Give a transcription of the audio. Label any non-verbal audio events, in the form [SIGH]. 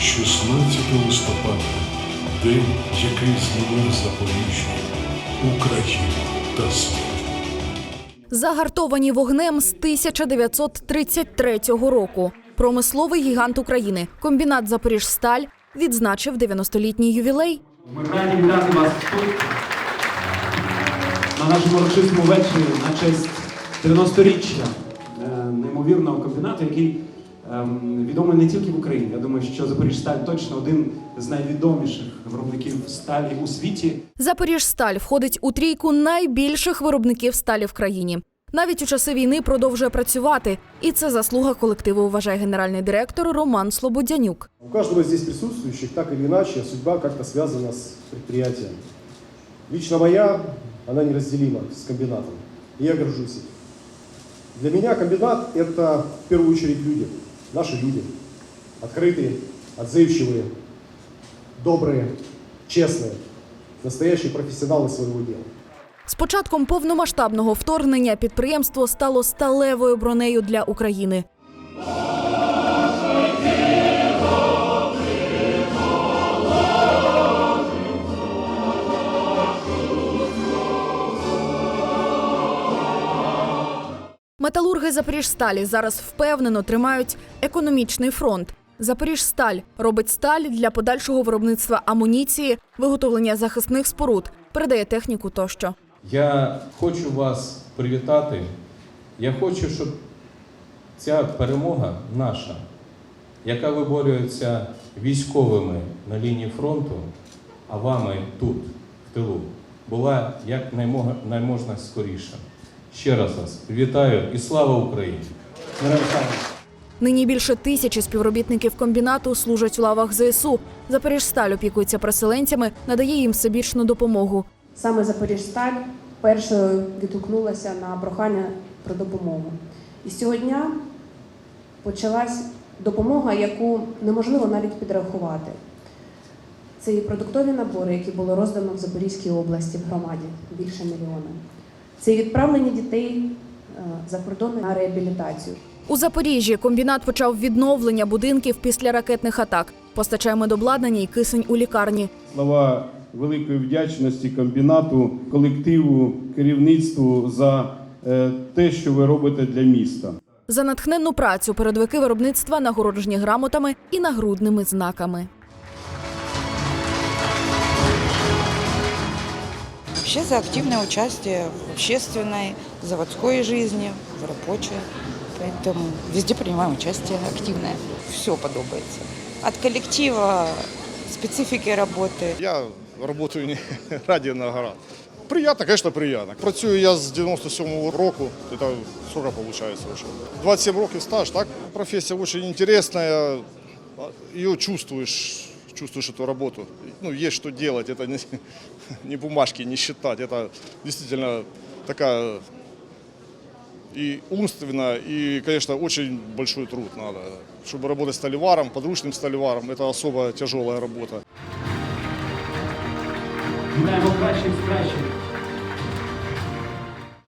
16 листопада день, який змінив Запоріжжя, Україну та світ. Загартовані вогнем з 1933 року. Промисловий гігант України, комбінат Запоріжсталь відзначив 90-літній ювілей. Ми раді вітати вас тут на нашому урочистому вечорі на честь 90-річчя е, неймовірного комбінату, який відомий не тільки в Україні. Я думаю, що Запоріжсталь точно один з найвідоміших виробників сталі у світі. Запоріжсталь входить у трійку найбільших виробників сталі в країні. Навіть у часи війни продовжує працювати, і це заслуга колективу, вважає генеральний директор Роман Слободянюк. У каждого здесь присутствующих так или иначе судьба как-то связана с предприятием. Лично моя, она неразделима с комбинатом. И я горжусь. Для меня комбинат – это в первую очередь люди, наши люди. Открытые, отзывчивые, добрые, честные, настоящие профессионалы своего дела. З початком повномасштабного вторгнення підприємство стало сталевою бронею для України. Металурги Запоріжсталі зараз впевнено тримають економічний фронт. Запоріжсталь робить сталь для подальшого виробництва амуніції, виготовлення захисних споруд, передає техніку тощо. Я хочу вас привітати. Я хочу, щоб ця перемога наша, яка виборюється військовими на лінії фронту, а вами тут, в тилу, була як найможна скоріше. Ще раз вас вітаю і слава Україні! Нині більше тисячі співробітників комбінату служать у лавах ЗСУ. Запоріжсталь опікується переселенцями, надає їм всебічну допомогу. Саме Запоріжсталь першою відгукнулася на прохання про допомогу. І з цього дня почалась допомога, яку неможливо навіть підрахувати. Це і продуктові набори, які було роздано в Запорізькій області в громаді більше мільйона. Це відправлення дітей е, за кордон на реабілітацію. У Запоріжжі комбінат почав відновлення будинків після ракетних атак. Постачає медобладнання і кисень у лікарні. слова великої вдячності комбінату, колективу, керівництву за е, те, що ви робите для міста. За натхненну працю передовики виробництва нагороджені грамотами і нагрудними знаками. Вообще за активное участие в общественной, заводской жизни, в рабочей. Поэтому везде принимаем участие активное. Все подобается. От коллектива, специфики работы. Я работаю не [LAUGHS] ради наград. Приятно, конечно, приятно. Працюю я з 97-го року. Это сколько получается уже? 27 років стаж, так? Профессия очень интересная. Ее чувствуешь, чувствуешь эту работу. Ну, есть что делать. Это не, [LAUGHS] не бумажки, не считать. Это действительно такая и умственно, и, конечно, очень большой труд надо. Чтобы работать столеваром, подручным столеваром, это особо тяжелая работа. Вітаємо кращих з кращих.